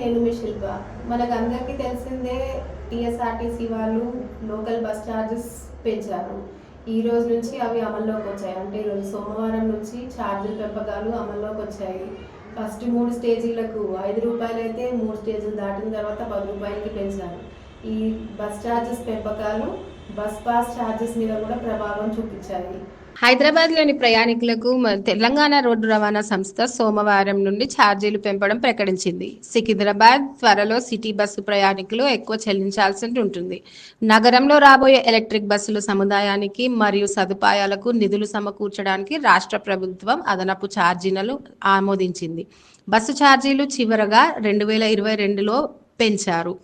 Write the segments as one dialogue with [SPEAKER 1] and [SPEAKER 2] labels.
[SPEAKER 1] నేను మీ శిల్ప. మనకు అందరికీ తెలిసిందే టీఎస్ఆర్టీసీ వాళ్ళు లోకల్ బస్ ఛార్జెస్ పెంచారు. ఈ రోజు నుంచి అవి అమల్లోకి వచ్చాయి. అంటే ఈరోజు సోమవారం నుంచి ఛార్జీల పెంపకాలు అమల్లోకి వచ్చాయి. ఫస్ట్ మూడు స్టేజీలకు ఐదు రూపాయలు అయితే మూడు స్టేజీలు దాటిన తర్వాత పది రూపాయలకి పెంచారు. ఈ బస్ ఛార్జెస్ పెంపకాలు బస్ పాస్ ఛార్జెస్ మీద కూడా ప్రభావం చూపించాయి.
[SPEAKER 2] హైదరాబాద్లోని ప్రయాణికులకు తెలంగాణ రోడ్డు రవాణా సంస్థ సోమవారం నుండి ఛార్జీలు పెంపడం ప్రకటించింది. సికింద్రాబాద్ త్వరలో సిటీ బస్సు ప్రయాణికులు ఎక్కువ చెల్లించాల్సి ఉంటుంది. నగరంలో రాబోయే ఎలక్ట్రిక్ బస్సుల సముదాయానికి మరియు సదుపాయాలకు నిధులు సమకూర్చడానికి రాష్ట్ర ప్రభుత్వం అదనపు ఛార్జీలను ఆమోదించింది. బస్సు ఛార్జీలు చివరగా రెండు వేల ఇరవై రెండులో పెంచారు.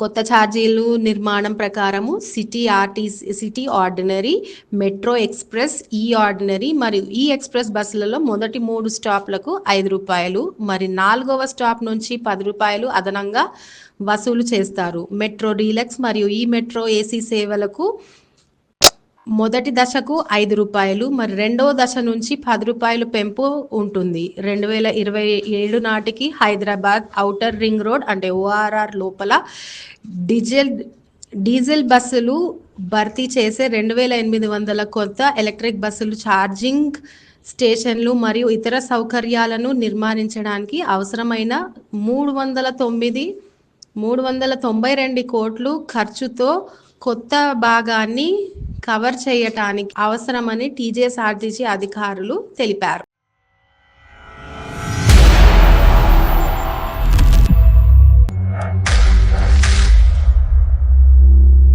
[SPEAKER 2] కొత్త ఛార్జీలు నిర్మాణం ప్రకారము city RTC city ordinary metro express ఈ ఆర్డినరీ మరియు ఈ ఎక్స్ప్రెస్ బస్సులలో మొదటి మూడు స్టాప్లకు ఐదు రూపాయలు మరి నాలుగవ స్టాప్ నుంచి పది రూపాయలు అదనంగా వసూలు చేస్తారు. మెట్రో డీలక్స్ మరియు ఈ మెట్రో ఏసీ సేవలకు మొదటి దశకు ఐదు రూపాయలు మరి రెండవ దశ నుంచి పది రూపాయలు పెంపు ఉంటుంది. రెండు వేల ఇరవై ఏడు నాటికి హైదరాబాద్ ఔటర్ రింగ్ రోడ్ అంటే ఓఆర్ఆర్ లోపల డీజిల్ డీజిల్ బస్సులు భర్తీ చేసే రెండు వేల ఎనిమిది వందల కొత్త ఎలక్ట్రిక్ బస్సులు ఛార్జింగ్ స్టేషన్లు మరియు ఇతర సౌకర్యాలను నిర్మాణించడానికి అవసరమైన మూడు వందల తొమ్మిది మూడు వందల తొంభై రెండు కోట్లు ఖర్చుతో కొత్త భాగాన్ని కవర్ చేయటానికి అవసరమని టీజేఎస్ఆర్టీసీ అధికారులు తెలిపారు.